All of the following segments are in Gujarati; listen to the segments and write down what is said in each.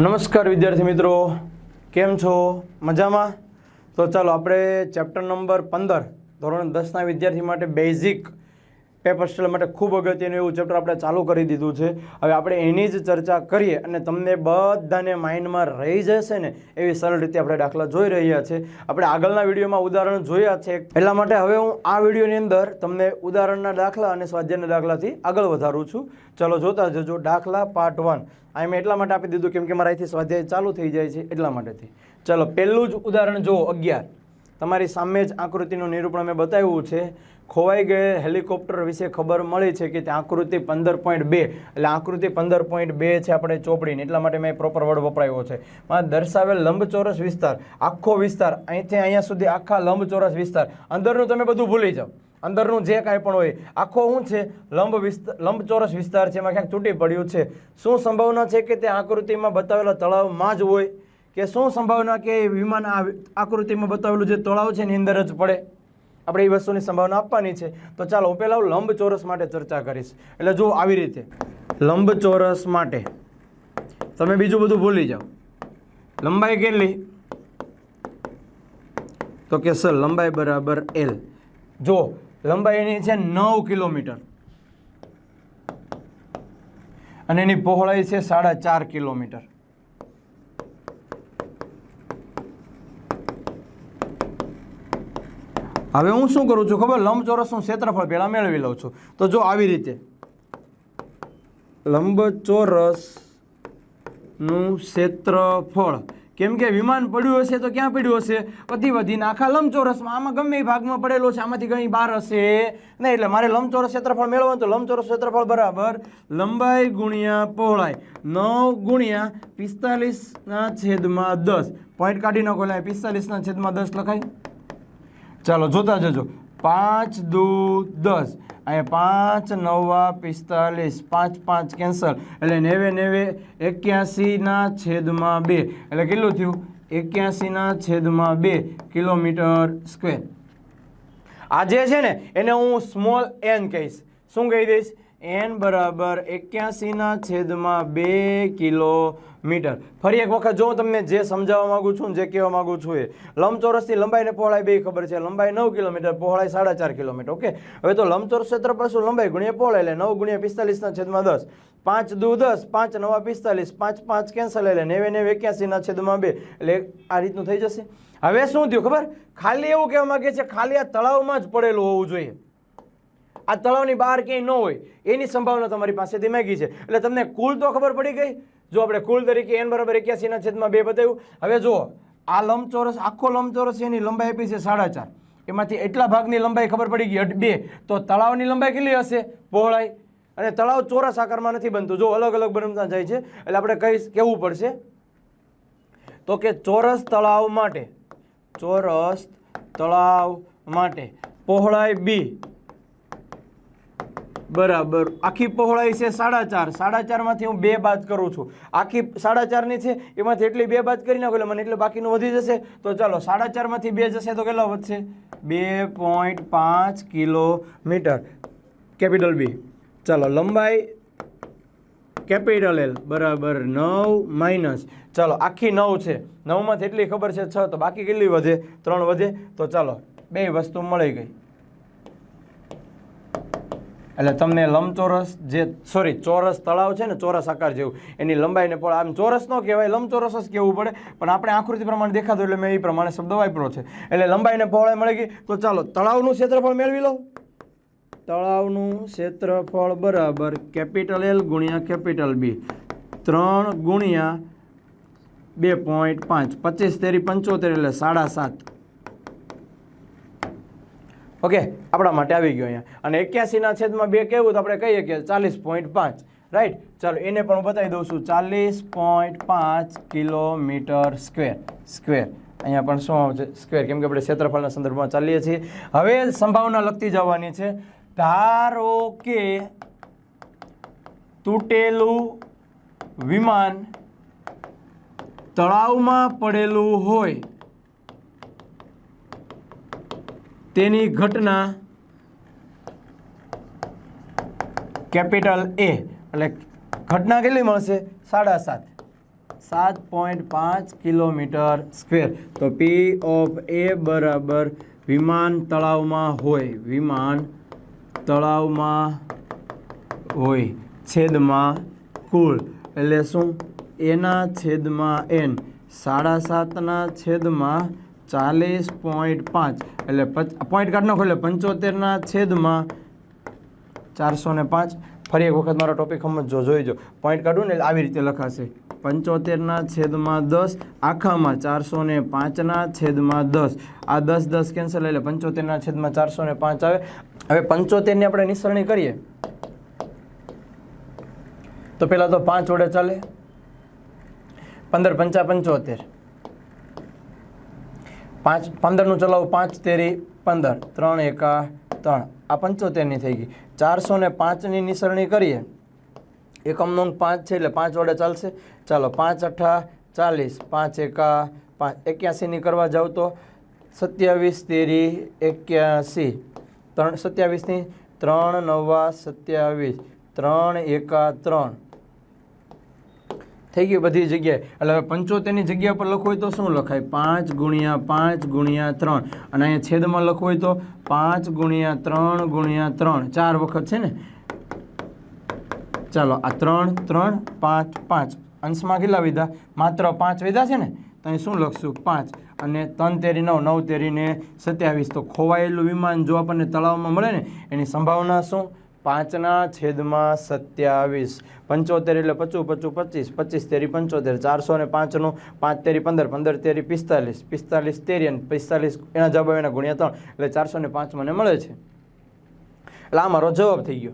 નમસ્કાર વિદ્યાર્થી મિત્રો, કેમ છો? મજામાં? તો ચાલો આપણે ચેપ્ટર નંબર પંદર, ધોરણ દસના વિદ્યાર્થી માટે બેઝિક પેપર સ્ટેલ માટે ખૂબ અગત્યનું એવું ચેપ્ટર આપણે ચાલુ કરી દીધું છે. હવે આપણે એની જ ચર્ચા કરીએ અને તમને બધાને માઇન્ડમાં રહી જશે ને એવી સરળ રીતે આપણે દાખલા જોઈ રહ્યા છે. આપણે આગળના વિડીયોમાં ઉદાહરણ જોયા છે. એટલા માટે હવે હું આ વિડીયોની અંદર તમને ઉદાહરણના દાખલા અને સ્વાધ્યાયના દાખલાથી આગળ વધારું છું. ચલો જોતા જજો દાખલા પાર્ટ વન આ મેં એટલા માટે આપી દીધું કેમ કે મારા અહીંથી સ્વાધ્યાય ચાલુ થઈ જાય છે એટલા માટેથી. ચલો પહેલું જ ઉદાહરણ જુઓ, અગિયાર. તમારી સામે જ આકૃતિનું નિરૂપણ મેં બતાવ્યું છે. ખોવાઈ ગયેલ હેલિકોપ્ટર વિશે ખબર મળી છે કે તે આકૃતિ પંદર પોઈન્ટ બે, એટલે આકૃતિ પંદર પોઈન્ટ બે છે આપણે ચોપડીને, એટલા માટે મેં પ્રોપર વર્ડ વપરાયો છે. માં દર્શાવેલ લંબચોરસ વિસ્તાર, આખો વિસ્તાર, અહીંથી અહીંયા સુધી આખા લંબચોરસ વિસ્તાર, અંદરનું તમે બધું ભૂલી જાઓ. અંદરનું જે કાંઈ પણ હોય, આખો શું છે? લંબ વિસ્તાર લંબચોરસ વિસ્તાર છે, એમાં ક્યાંક તૂટી પડ્યું છે. શું સંભાવના છે કે તે આકૃતિમાં બતાવેલા તળાવમાં જ હોય? કે શું સંભાવના કે વિમાન આકૃતિમાં બતાવેલું જે તળાવ છે એની અંદર જ પડે? આપણે એ વસ્તુની સંભાવના આપવાની છે. તો ચાલો, હું પહેલાં લંબચોરસ માટે ચર્ચા કરીશ. એટલે જો આવી રીતે. લંબચોરસ માટે. તમે બીજું બધું ભૂલી જાઓ. લંબાઈ કેટલી? તો કે સર, લંબાઈ બરાબર એલ જો લંબાઈની છે નવ કિલોમીટર. અને એની પહોળાઈ છે સાડા ચાર કિલોમીટર. હવે હું શું કરું છું ખબર? લંબચોરસનું ક્ષેત્રફળ પહેલાં મેળવી લઉં છું. તો જો આવી રીતે. લંબચોરસનું ક્ષેત્રફળ. કેમ કે વિમાન પડ્યું હશે તો ક્યાં પડ્યું હશે? વધી વધીને આખા લંબચોરસમાં આમાં ગમે એ ભાગમાં પડેલો છે, આમાંથી કંઈ બહાર હશે નહીં. એટલે મારે લંબચોરસ ક્ષેત્રફળ મેળવવાનું તો લંબચોરસ ક્ષેત્રફળ બરાબર લંબાઈ ગુણ્યા પહોળાઈ. નવ ગુણ્યા પિસ્તાલીસના છેદમાં દસ. પોઈન્ટ કાઢી નાખો એટલે પિસ્તાલીસના છેદમાં દસ લખાય. ચાલો, જોતા જજો. પાંચ દુ દસ. અહીંયા પાંચ, નવા, પિસ્તાલીસ. પાંચ પાંચ, કેન્સલ. એટલે નેવે નેવે, એક્યાસીના છેદમાં બે. એટલે કેટલું થયું? એક્યાસીના છેદમાં બે કિલોમીટર સ્ક્વેર. આ જે છે ને, એને હું સ્મોલ એન કહીશ. શું કહી દઈશ? એન બરાબર એક્યાસીના છેદમાં બે કિલોમીટર ફરી એક વખત જો હું તમને જે સમજાવવા માગું છું જે કહેવા માગું છું એ. લંબચોરસની લંબાઈ ને પહોળાઈ બે ખબર છે. લંબાઈ નવ કિલોમીટર, પહોળાઈ સાડા ચાર કિલોમીટર, ઓકે? હવે તો લંબચોરસ ક્ષેત્રફળ શું? લંબાઈ ગુણ્યા પહોળાઈ એટલે નવ ગુણ્યા પિસ્તાલીસના છેદમાં દસ. પાંચ દુ દસ, પાંચ નવા પિસ્તાલીસ, પાંચ પાંચ કેન્સલ એટલે નેવે નેવે એક્યાસીના છેદમાં બે. એટલે આ રીતનું થઈ જશે. હવે શું થયું ખબર? ખાલી એવું કહેવા માંગે છે, ખાલી આ તળાવમાં જ પડેલું હોવું જોઈએ. આ તળાવની બહાર ક્યાંય ન હોય, એની સંભાવના તમારી પાસેથી માગી છે. એટલે તમને કુલ તો ખબર પડી ગઈ? જો આપણે કુલ તરીકે એન બરાબર એક્યાસીના છેદમાં બે બતાવ્યું. હવે જુઓ, આ લંબચોરસ, આખો લંબચોરસ એની લંબાઈ આપી છે સાડા ચાર એમાંથી એટલા ભાગની લંબાઈ ખબર પડી ગઈ બે તો તળાવની લંબાઈ કેટલી હશે? પહોળાઈ. અને તળાવ ચોરસ આકારમાં નથી બનતું. જો અલગ અલગ બનતા જાય છે, એટલે આપણે કહીશ કહેવું પડશે? તો કે ચોરસ તળાવ માટે, ચોરસ તળાવ માટે પહોળાઈ બી. બરાબર. આખી પહોળાઈ છે સાડા ચાર સાડા ચારમાંથી હું બે બાદ કરું છું. આખી સાડા ચારની છે, એમાંથી એટલી બે બાદ કરી નાખો એટલે મને એટલે બાકીનું વધી જશે. તો ચાલો સાડા ચારમાંથી બે જશે તો કેટલા વધશે? બે પોઈન્ટ પાંચ કિલોમીટર. કેપિટલ બી ચાલો, લંબાઈ કેપિટલ એલ બરાબર નવ માઇનસ. ચાલો, આખી નવ છે. નવમાંથી એટલી ખબર છે છ, તો બાકી કેટલી વધે? ત્રણ વધે. તો ચાલો, બે વસ્તુ મળી ગઈ. એટલે તમને લંબચોરસ જે સોરી ચોરસ તળાવ છે ને, ચોરસ આકાર જેવું, એની લંબાઈને પણ આમ ચોરસ ન કહેવાય, લંબચોરસ જ કહેવું પડે, પણ આપણે આકૃતિ પ્રમાણે દેખાતું એટલે મેં એ પ્રમાણે શબ્દ વાપર્યો છે. એટલે લંબાઈને પહોળાઈ મળી ગઈ, તો ચાલો, તળાવનું ક્ષેત્રફળ મેળવી લઉં. તળાવનું ક્ષેત્રફળ બરાબર કેપિટલ એલ ગુણ્યા કેપિટલ બી. ત્રણ ગુણ્યા બે પોઈન્ટ પાંચ, પચીસ તેરી પંચોતેર એટલે સાડા સાત. ઓકે, આપણા માટે આવી ગયો અહીંયા. અને એક્યાસીના છેદમાં બે કહેવું તો આપણે કહીએ કે ચાલીસ પોઈન્ટ પાંચ. રાઈટ ચાલો, એને પણ હું બતાવી દઉં છું. ચાલીસ પોઈન્ટ પાંચ કિલોમીટર સ્ક્વેર. સ્ક્વેર અહીંયા પણ શું આવશે સ્ક્વેર કેમ કે આપણે ક્ષેત્રફળના સંદર્ભમાં ચાલીએ છીએ. હવે સંભાવના લગતી જવાની છે. ધારો કે તૂટેલું વિમાન તળાવમાં પડેલું હોય તેની ઘટના કેપિટલ એ. એટલે ઘટના કેટલી મળશે? સાડા સાત સાત પોઈન્ટ પાંચ કિલોમીટર સ્ક્વેર. તો પી ઓફ એ બરાબર વિમાન તળાવમાં હોય. વિમાન તળાવમાં હોય. છેદમાં કુલ. એટલે શું? એના છેદમાં એન સાડા સાતના છેદમાં ચાલીસ પોઈન્ટ પાંચ એટલે પોઈન્ટ કાઢ નાખો એટલે પંચોતેરના છેદમાં ચારસો ને પાંચ. ફરી એક વખત મારો ટોપિક સમજો જોઈજો પોઈન્ટ કાઢું ને એટલે આવી રીતે લખાશે. પંચોતેરના છેદમાં દસ, આખામાં ચારસો ને પાંચના છેદમાં દસ. આ દસ દસ કેન્સલ એટલે પંચોતેરના છેદમાં ચારસો ને પાંચ આવે. હવે પંચોતેરની આપણે નિસરણી કરીએ. તો પહેલાં તો પાંચ વડે ચાલે. પંદર પંચા પંચોતેર. પાંચ, પંદરનું ચલાવું, પાંચ, તેરી, પંદર. ત્રણ, એકા ત્રણ. આ પંચોતેરની થઈ ગઈ. ચારસો ને પાંચની નિસરણી કરીએ. એકમ નંગ પાંચ છે એટલે પાંચ વડે ચાલશે. ચાલો, પાંચ, અઠા, ચાલીસ. પાંચ, એકા પાંચ. એક્યાસીની કરવા જાવ તો સત્યાવીસ, તેરી, એક્યાસી. ત્રણ, સત્યાવીસની? ત્રણ, નવા, સત્યાવીસ. ત્રણ, એકા ત્રણ. થઈ ગયું બધી જગ્યાએ. એટલે હવે પંચોતેરની જગ્યા પર લખવું હોય તો શું લખાય? પાંચ ગુણ્યા પાંચ ગુણ્યા ત્રણ. અને અહીંયા છેદમાં લખવું હોય તો પાંચ ગુણ્યા ત્રણ ગુણ્યા ત્રણ. ચાર વખત છે ને? ચાલો, આ ત્રણ ત્રણ, પાંચ પાંચ. અંશમાં કેટલા વિધા? માત્ર પાંચ વિધા છે ને? તો અહીં શું લખશું? પાંચ. અને ત્રણ તેરી નવ નવ તેરીને સત્યાવીસ. તો ખોવાયેલું વિમાન જો આપણને તળાવમાં મળે ને, એની સંભાવના શું? પાંચના છેદમાં સત્યાવીસ. પંચોતેર એટલે પચું પચું, પચીસ. પચીસ તેરી પંચોતેર, ચારસો ને પાંચનું. પાંચ તેરી પંદર પંદર તેરી પિસ્તાલીસ. પિસ્તાલીસ તેરી અને પિસ્તાલીસ એના જવાબ એના ગુણ્યા ત્રણ. એટલે ચારસો ને પાંચ મને મળે છે. એટલે આ મારો જવાબ થઈ ગયો.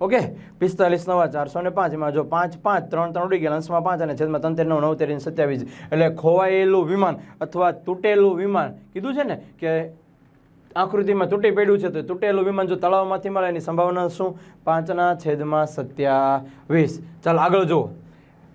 ઓકે? પિસ્તાલીસ નવા, ચારસો ને પાંચ. એમાં જો પાંચ પાંચ, ત્રણ ત્રણ ઉડી ગયા. અંશમાં પાંચ અને છેદમાં તંતેર નવ નવ, તેરી સત્યાવીસ. એટલે ખોવાયેલું વિમાન અથવા તૂટેલું વિમાન કીધું છે ને કે આકૃતિમાં તૂટી પડ્યું છે તો તૂટેલું વિમાન જો તળાવમાંથી મળે એની સંભાવના શું? પાંચના છેદમાં સત્યાવીસ. ચાલ આગળ જુઓ.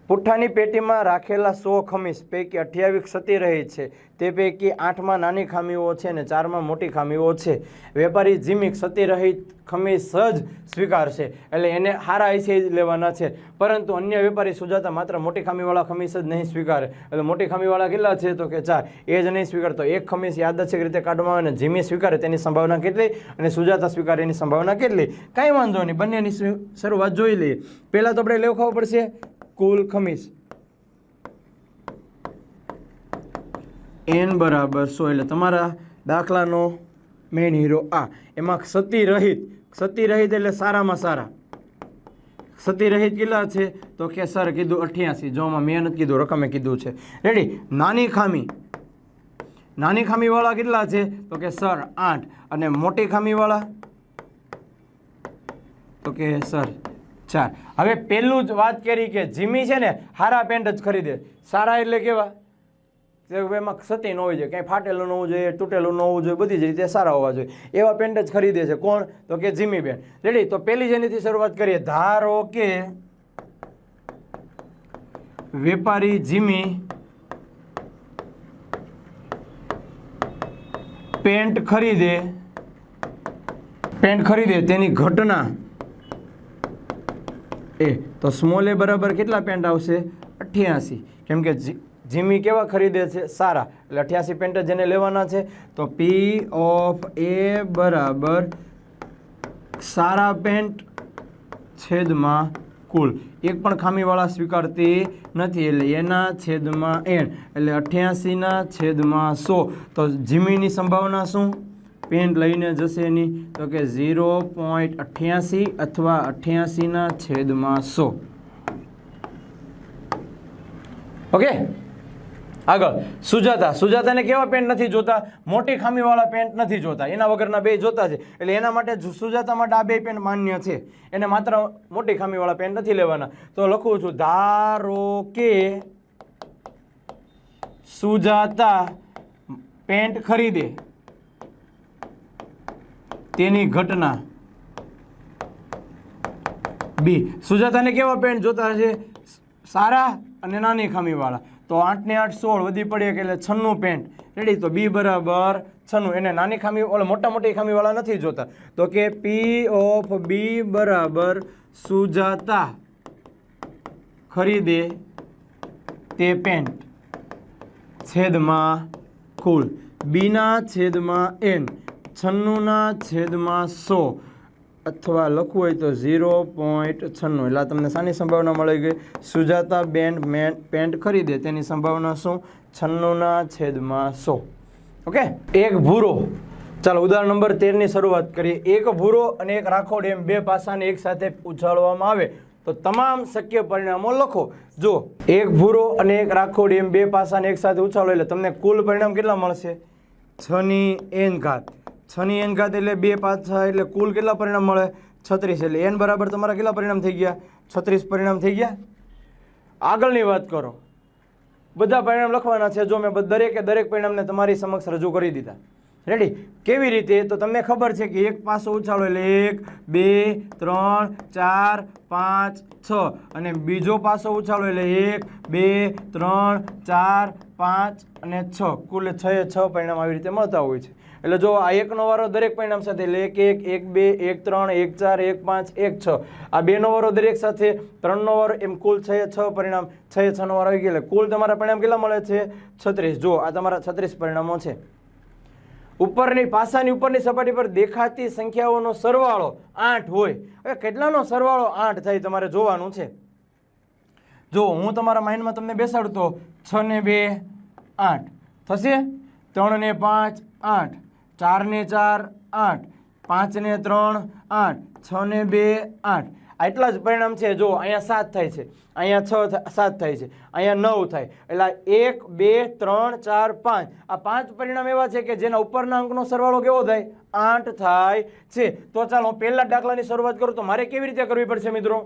પુઠ્ઠાની પેટીમાં રાખેલા સો ખમીસ પૈકી અઠ્યાવીસ સતી રહી છે. તે પૈકી આઠમાં નાની ખામીઓ છે અને ચારમાં મોટી ખામીઓ છે. વેપારી જીમી સતી રહિત ખમીસ જ સ્વીકારશે એટલે એને હારા હિસે જ લેવાના છે. પરંતુ અન્ય વેપારી સુજાતા માત્ર મોટી ખામીવાળા ખમીસ જ નહીં સ્વીકારે. એટલે મોટી ખામીવાળા કેટલા છે તો કે ચાર. એ જ નહીં સ્વીકારતો. એક ખમીસ યાદચ્છિક રીતે કાઢવામાં અને જીમી સ્વીકારે તેની સંભાવના કેટલી અને સુજાતા સ્વીકારે એની સંભાવના કેટલી? કાંઈ વાંધો નહીં. બંનેની શરૂઆત જોઈ લઈએ. પહેલાં તો આપણે લેવું ખાવું પડશે. કુલ ખમીસ. એન બરાબર સો એટલે તમારા દાખલાનો મેઇન હીરો આ. એમાં સતી રહિત. સતી રહિત એટલે સારામાં સારા. સતી રહિત કેટલા છે? તો કે સર કીધું અઠ્યાસી. જો આમાં મહેનત કીધું, રકમે કીધું છે. રેડી નાની ખામી. નાની ખામીવાળા કેટલા છે? તો કે સર આઠ. અને મોટી ખામીવાળા? તો કે સર ચાર હવે પહેલું જ વાત કરી કે જીમી છે ને સારા પેન્ટ જ ખરીદે. સારા એટલે કેવા? એમાં સતી ન હોવી જોઈએ કંઈ ફાટેલું ન હોવું જોઈએ, તૂટેલું ન હોવું જોઈએ, બધી જ રીતે સારા હોવા જોઈએ. એવા પેન્ટ જ ખરીદે છે. કોણ? તો કે જીમી બેન રેડી તો પહેલી જેનીથી શરૂઆત કરીએ. ધારો કે વેપારી જીમી પેન્ટ ખરીદે પેન્ટ ખરીદે, તેની ઘટના એ, તો સ્મોલ એ બરાબર કેટલા પેન્ટ આવશે? અઠ્યાસી. કેમ કે જીમી કેવા ખરીદે છે? સારા. એટલે અઠ્યાસી પેન્ટ જેને લેવાના છે. તો પી ઓફ એ બરાબર સારા પેન્ટ છેદમાં કુલ. એક પણ ખામીવાળા સ્વીકારતી નથી. એટલે એના છેદમાં એન એટલે અઠ્યાસીના છેદમાં સો. તો જીમીની સંભાવના શું? પેન્ટ લઈને જશે એની, તો કે ઝીરો પોઈન્ટ અઠ્યાસી અથવા અઠ્યાસીના છેદમાં સો. ઓકે આગળ. સુજાતા. સુજાતાને કેવા પેન્ટ નથી જોતા? મોટી ખામીવાળા પેન્ટ નથી જોતા. એના વગરના બે જોતા છે. એટલે એના માટે સુજાતા માટે આ બે પેન્ટ માન્ય છે. એને માત્ર મોટી ખામીવાળા પેન્ટ નથી લેવાના. તો લખું છું, ધારો કે સુજાતા પેન્ટ ખરીદે તેની ઘટના. બી, સુજાતાને કેવા પેન્ટ જોતા છે સારા અને નાની ખામીવાળા. તો આઠને આઠ સોળ, વધી પડીએ કે એટલે છન્નું પેન્ટ. રેડી તો બી બરાબર છન્નું. એને નાની ખામી, ઓલા મોટા મોટી ખામીવાળા નથી જોતા. તો કે પી ઓફ બી બરાબર સુજાતા ખરીદે તે પેન્ટ. છેદમાં કુલ. બીના છેદમાં એન. છન્નુંના છેદમાં સો અથવા લખવું હોય તો ઝીરો પોઈન્ટ છન્નું. એટલે તમને શાની સંભાવના મળી ગઈ. સુજાતા બેન પેન્ટ ખરીદે, તેની સંભાવના શું? છન્નુંના છેદમાં સો. ઓકે? એક ભૂરો. ચાલો, ઉદાહરણ નંબર તેરની શરૂઆત કરીએ. એક ભૂરો અને એક રાખોડ એમ બે પાસાને એકસાથે ઉછાળવામાં આવે. તો તમામ શક્ય પરિણામો લખો. જો એક ભૂરો અને એક રાખોડ એમ બે પાસાને એકસાથે ઉછાળો, એટલે તમને કુલ પરિણામ કેટલા મળશે? છની એન ઘાત. છની ઘાત એટલે બે પાછા એટલે કુલ કેટલા પરિણામ મળે? છત્રીસ એટલે એન બરાબર તમારા કેટલા પરિણામ થઈ ગયા? છત્રીસ પરિણામ થઈ ગયા? આગળની વાત કરો. બધા પરિણામ લખવાના છે. જો મેં દરેકે દરેક પરિણામને તમારી સમક્ષ રજૂ કરી દીધા. રેડી કેવી રીતે? તો તમને ખબર છે કે એક પાસો ઉછાળો એટલે એક, બે, ત્રણ, ચાર, પાંચ, છ. અને બીજો પાસો ઉછાળો એટલે એક, બે, ત્રણ, ચાર, પાંચ અને છ. કુલ છ એ છ પરિણામ આવી રીતે મળતા હોય છે. એટલે જો આ એકનો વારો દરેક પરિણામ સાથે એટલે એક એક એક, બે, એક, ત્રણ, એક, ચાર, એક, પાંચ, એક, છ. આ બેનો વારો દરેક સાથે, ત્રણનો વારો એમ કુલ છ એ છ પરિણામ છ એ છનો વારો આવી ગયો. એટલે કુલ તમારા પરિણામ કેટલા મળે છે? છત્રીસ. જો આ તમારા છત્રીસ પરિણામો છે. ઉપરની પાસાની ઉપરની સપાટી પર દેખાતી સંખ્યાઓનો સરવાળો આઠ હોય. હવે કેટલાનો સરવાળો આઠ થાય તમારે જોવાનું છે. જો હું તમારા માઇન્ડમાં તમને બેસાડું તો છ ને બે આઠ. થશે? ત્રણ ને પાંચ આઠ. ચાર ને ચાર આઠ. પાંચ ને ત્રણ આઠ. છ ને બે આઠ. આટલા જ પરિણામ છે, જો અહીંયા સાત થાય છે, અહીંયા છ સાત થાય છે, અહીંયા નવ થાય. એટલે એક, બે, ત્રણ, ચાર, પાંચ, આ પાંચ પરિણામ એવા છે કે જેના ઉપરના અંકનો સરવાળો કેવો થાય? આઠ થાય છે. તો ચાલો, હું પહેલા દાખલાની શરૂઆત કરું, તો મારે કેવી રીતે કરવી પડશે મિત્રો?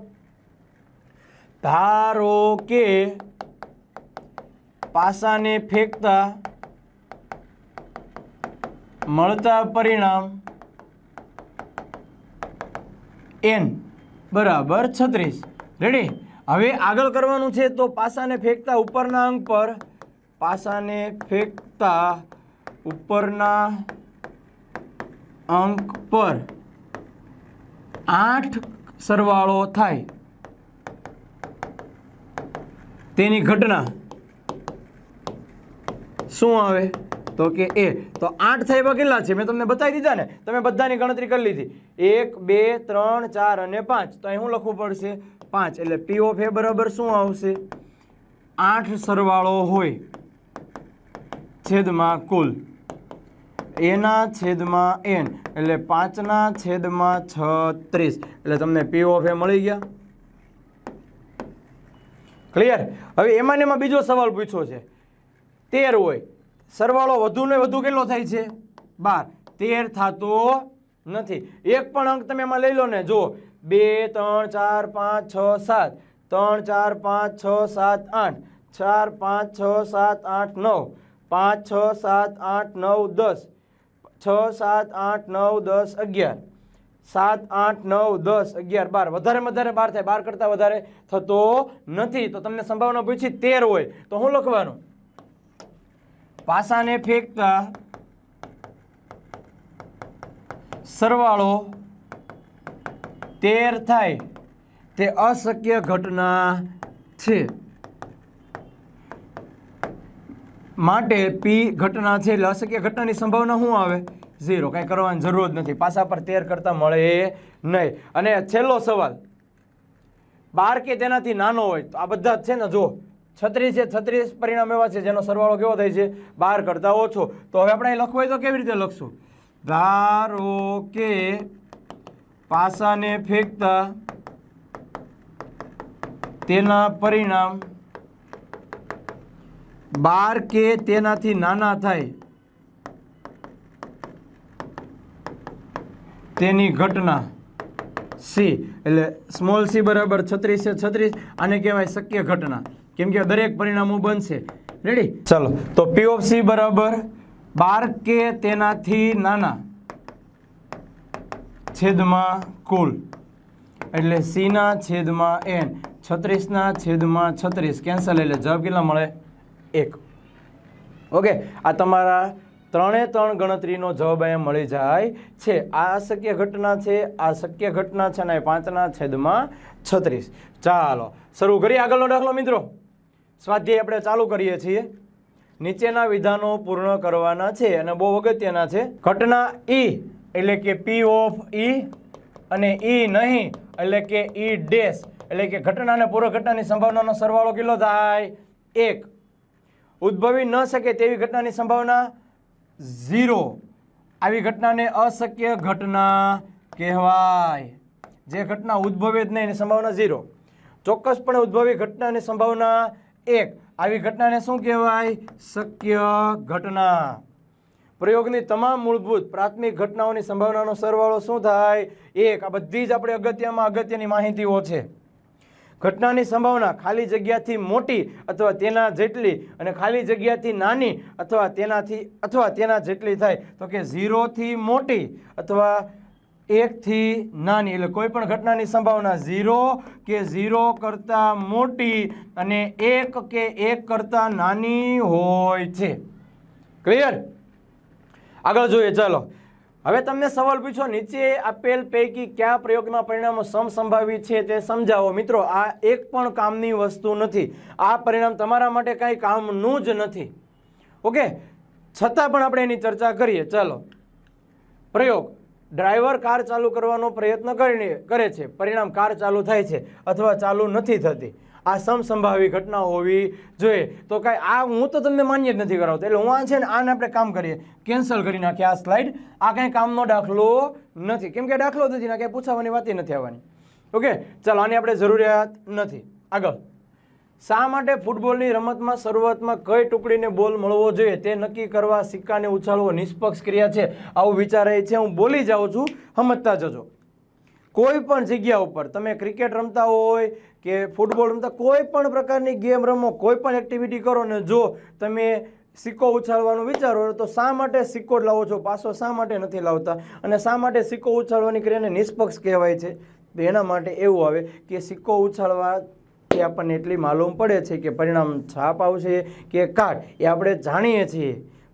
ધારો કે પાસાને ફેંકતા મળતા પરિણામ એન બરાબર, છત્રીસ. રેડી હવે આગળ કરવાનું છે તો પાસાને ફેંકતા ઉપરના અંક પર. પાસાને ફેંકતા ઉપરના અંક પર. આઠ સરવાળો થાય. તેની ઘટના શું આવે? તો કે એ. તો આઠ એવા કેટલા છે? મેં તમને બતાવી દીધા ને. તમે બધાની ગણતરી કરી લીધી. એક, બે, ત્રણ, ચાર અને પાંચ. તો અહીં શું લખવું પડશે? પાંચ. એટલે પી ઓફ એ બરાબર શું આવશે? આઠ સરવાળો હોય. છેદમાં કુલ. એના છેદમાં એન એટલે પાંચના છેદમાં છત્રીસ. એટલે તમને પી ઓફ એ મળી ગયા. ક્લિયર હવે એમાં એમાં બીજો સવાલ પૂછ્યો છે. તેર હોય. સરવાળો વધુ ને વધુ કેટલો થાય છે? બાર. તેર થતો નથી. એક પણ અંક તમે એમાં લઈ લો ને, જુઓ. બે, ત્રણ, ચાર, પાંચ, છ, સાત. ત્રણ, ચાર, પાંચ, છ, સાત, આઠ. ચાર, પાંચ, છ, સાત, આઠ, નવ. પાંચ, છ, સાત, આઠ, નવ, દસ. છ, સાત, આઠ, નવ, દસ, અગિયાર. સાત, આઠ, નવ, દસ, અગિયાર, બાર. વધારે વધારે બાર થાય. બાર કરતાં વધારે થતો નથી. તો તમને સંભાવના પૂછી તેર હોય. તો હું લખવાનું? પાસાને ફેંકતા સરવાળો તેર થાય. તે અશક્ય ઘટના છે. માટે પી ઘટના છે એટલે અશક્ય ઘટનાની સંભાવના શું આવે? ઝીરો કાંઈ કરવાની જરૂર જ નથી. પાછા પર તેર કરતાં મળે નહીં. અને છેલ્લો સવાલ. બાર કે તેનાથી નાનો હોય, તો આ બધા જ છે ને જો. છત્રીસ છે, છત્રીસ પરિણામ એવા છે જેનો સરવાળો કેવો થાય છે? બાર કરતાં ઓછો. તો હવે આપણે લખવું હોય તો કેવી રીતે લખશું? ધારો કે પાસાને ફેંકતા તેના પરિણામ બાર કે તેનાથી નાના થાય તેની ઘટના સી એટલે સ્મોલ સી બરાબર છત્રીસ છે, છત્રીસ. આને કહેવાય શક્ય ઘટના. કેમ કે દરેક પરિણામો બનશે રેડી ચલો, તો પી ઓફ સી બરાબર બાર કે તેનાથી નાના. છેદમાં કુલ. એટલે સીના છેદમાં એન. છત્રીસના છેદમાં છત્રીસ. કેન્સલ એટલે જવાબ કેટલા મળે? એક. ઓકે આ તમારા ત્રણે ત્રણ ગણતરીનો જવાબ અહીંયા મળી જાય છે. આ અશક્ય ઘટના છે, આ શક્ય ઘટના છે અને પાંચના છેદમાં છત્રીસ. ચાલો, શરૂ કરીએ આગળનો દાખલો મિત્રો. સ્વાધ્યાય આપણે ચાલુ કરીએ છીએ. નીચેના વિધાનો પૂર્ણ કરવાના છે અને બહુ અગત્યના છે. ઘટના ઈ એટલે કે પી ઓફ ઈ અને ઈ નહીં, એટલે કે ઈ ડેશ એટલે કે ઘટના અને પૂર્વ ઘટનાની સંભાવનાનો સરવાળો કેટલો થાય? એક. ઉદ્ભવી ન શકે તેવી ઘટનાની સંભાવના ઝીરો. આવી ઘટનાને અશક્ય ઘટના કહેવાય. જે ઘટના ઉદ્ભવે જ નહીં એની સંભાવના ઝીરો. ચોક્કસપણે ઉદ્ભવી ઘટનાની સંભાવના એક. આવી ઘટનાને શું કહેવાય? શક્ય ઘટના. પ્રયોગની તમામ મૂળભૂત પ્રાથમિક ઘટનાઓની સંભાવનાનો સરવાળો શું થાય? એક. આ બધી જ આપણે અગત્યમાં અગત્યની માહિતીઓ છે. ઘટનાની સંભાવના ખાલી જગ્યાથી મોટી અથવા તેના જેટલી અને ખાલી જગ્યાથી નાની અથવા તેનાથી અથવા તેના જેટલી થાય. તો કે ઝીરોથી મોટી અથવા એકથી નાની, એટલે કોઈ પણ ઘટનાની સંભાવના ઝીરો કે ઝીરો કરતાં મોટી અને એક કે એક કરતાં નાની હોય છે. ક્લિયર આગળ જોઈએ, ચાલો. હવે તમને સવાલ પૂછો, નીચે આપેલ પૈકી કયા પ્રયોગના પરિણામો સમસંભાવી છે તે સમજાવો. મિત્રો, આ એક પણ કામની વસ્તુ નથી. આ પરિણામ તમારા માટે કાંઈ કામનું જ નથી. ઓકે? છતાં પણ આપણે એની ચર્ચા કરીએ. ચાલો. પ્રયોગ. ડ્રાઈવર કાર ચાલુ કરવાનો પ્રયત્ન કરે છે. પરિણામ કાર ચાલુ થાય છે અથવા ચાલુ નથી થતી. આ સમસંભાવી ઘટના હોવી જોઈએ. તો કાંઈ આ હું તો તમને માન્ય જ નથી કરાવતો. એટલે હું આ છે ને આને આપણે કામ કરીએ. કેન્સલ કરી નાખીએ આ સ્લાઇડ. આ કાંઈ કામનો દાખલો નથી. કેમ કે દાખલો નથી ને કાંઈ પૂછાવાની વાત નથી આવવાની. ઓકે? ચાલો, આની આપણે જરૂરિયાત નથી. આગળ. શા માટે ફૂટબોલની રમતમાં શરૂઆતમાં કઈ ટુકડીને બોલ મળવો જોઈએ તે નક્કી કરવા સિક્કાને ઉછાળવો નિષ્પક્ષ ક્રિયા છે આવું વિચારે છે. હું બોલી જાઉં છું. સમજતા જજો. કોઈ પણ જગ્યા ઉપર તમે ક્રિકેટ રમતા હોય કે ફૂટબોલ રમતા, કોઈ પણ પ્રકારની ગેમ રમો, કોઈ પણ એક્ટિવિટી કરો ને જો તમે સિક્કો ઉછાળવાનું વિચારો તો શા માટે સિક્કો લાવો છો? પાછો શા માટે નથી લાવતા? અને શા માટે સિક્કો ઉછાળવાની ક્રિયાને નિષ્પક્ષ કહેવાય છે? એના માટે એવું આવે કે સિક્કો ઉછાળવા એ આપણને એટલી માલુમ પડે છે કે પરિણામ છાપ આવશે કે કાટ, એ આપણે જાણીએ છીએ.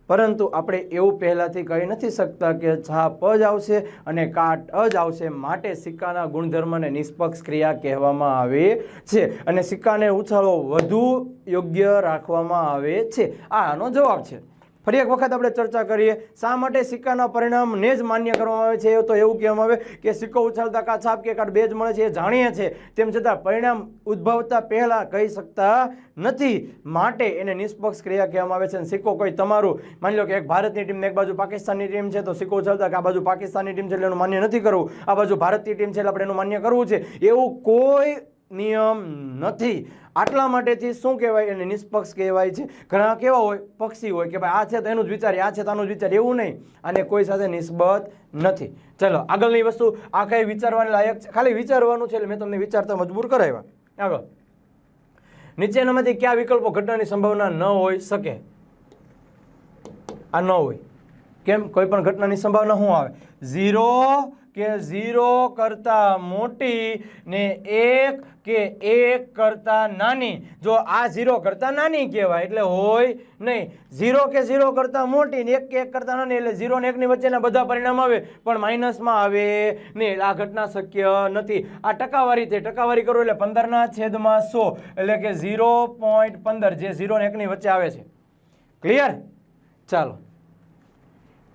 પરંતુ આપણે એવું પહેલાંથી કહી નથી શકતા કે છાપ જ આવશે અને કાટ જ આવશે માટે સિક્કાના ગુણધર્મને નિષ્પક્ષ ક્રિયા કહેવામાં આવે છે અને સિક્કાને ઉછાળો વધુ યોગ્ય રાખવામાં આવે છે. આ આનો જવાબ છે. ફરી એક વખત આપણે ચર્ચા કરીએ, શા માટે સિક્કાના પરિણામને જ માન્ય કરવામાં આવે છે? તો એવું કહેવામાં આવે કે સિક્કો ઉછાળતા કાં છાપ કે કાં બે જ મળે છે એ જાણીએ છીએ. તેમ છતાં પરિણામ ઉદ્ભવતા પહેલાં કહી શકતા નથી. માટે એને નિષ્પક્ષ ક્રિયા કહેવામાં આવે છે. અને સિક્કો કોઈ તમારું, માની લો કે એક ભારતની ટીમ એક બાજુ પાકિસ્તાનની ટીમ છે, તો સિક્કો ઉછાળતા કે આ બાજુ પાકિસ્તાનની ટીમ છે એટલે એનું માન્ય નથી કરવું. આ બાજુ ભારતની ટીમ છે એટલે આપણે એનું માન્ય કરવું છે. એવું કોઈ નિયમ નથી. આટલા માટેથી શું કહેવાય? એને નિષ્પક્ષ કહેવાય છે. ઘણા કેવા હોય? પક્ષી હોય કે ભાઈ, આ છે તો એનું જ વિચારીએ, આ છે તો આનું જ વિચાર એવું નહીં. અને કોઈ સાથે નિસ્બત નથી. ચલો, આગળની વસ્તુ આ કઈ વિચારવાની લાયક છે? ખાલી વિચારવાનું છે એટલે મેં તમને વિચારતા મજબૂર કરાવ્યા. આગળ. નીચેનામાંથી કયા વિકલ્પો ઘટનાની સંભાવના ન હોઈ શકે? આ ન હોય. કેમ? કોઈ પણ ઘટનાની સંભાવના શું આવે? ઝીરો કે ઝીરો કરતાં મોટી ને એક કે એક કરતાં નાની. જો આ ઝીરો કરતાં નાની કહેવાય એટલે હોય નહીં. ઝીરો કે ઝીરો કરતાં મોટી ને એક કે એક કરતાં નાની એટલે ઝીરો ને એકની વચ્ચેના બધા પરિણામ આવે. પણ માઇનસમાં આવે નહીં. આ ઘટના શક્ય નથી. આ ટકાવારી છે. ટકાવારી કરો એટલે પંદરના છેદમાં સો. એટલે કે ઝીરો પોઈન્ટ પંદર, જે ઝીરો ને એકની વચ્ચે આવે છે. ક્લિયર ચાલો.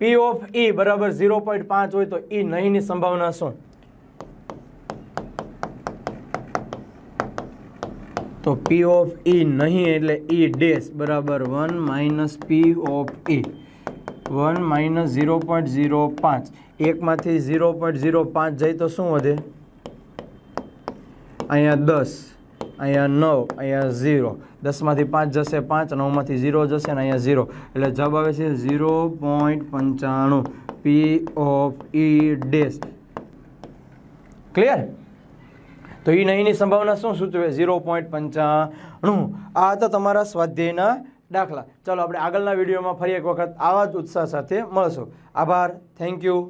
પી ઓફ ઈ બરાબર ઝીરો પોઈન્ટ પાંચ હોય તો ઈ નહીંની સંભાવના શું? તો પી ઓફ ઈ નહીં એટલે ઈ ડેશ બરાબર one minus P of E one minus zero point zero પાંચ. એકમાંથી ઝીરો પોઈન્ટ ઝીરો પાંચ જાય તો શું વધે? અહીંયા દસ. અહીંયા નવ, અહીંયા ઝીરો. દસમાંથી પાંચ જશે પાંચ, નવમાંથી ઝીરો જશે અને અહીંયા ઝીરો. એટલે જવાબ આવે છે ઝીરો પોઈન્ટ પંચાણું. P of E dash clear તો એ નહીંની સંભાવના શું સૂચવે? ઝીરો પોઈન્ટ પંચાણું. આ હતા તમારા સ્વાધ્યાયના દાખલા. ચાલો આપણે આગળના વિડીયોમાં ફરી એક વખત આવા જ ઉત્સાહ સાથે મળશું. આભાર. Thank you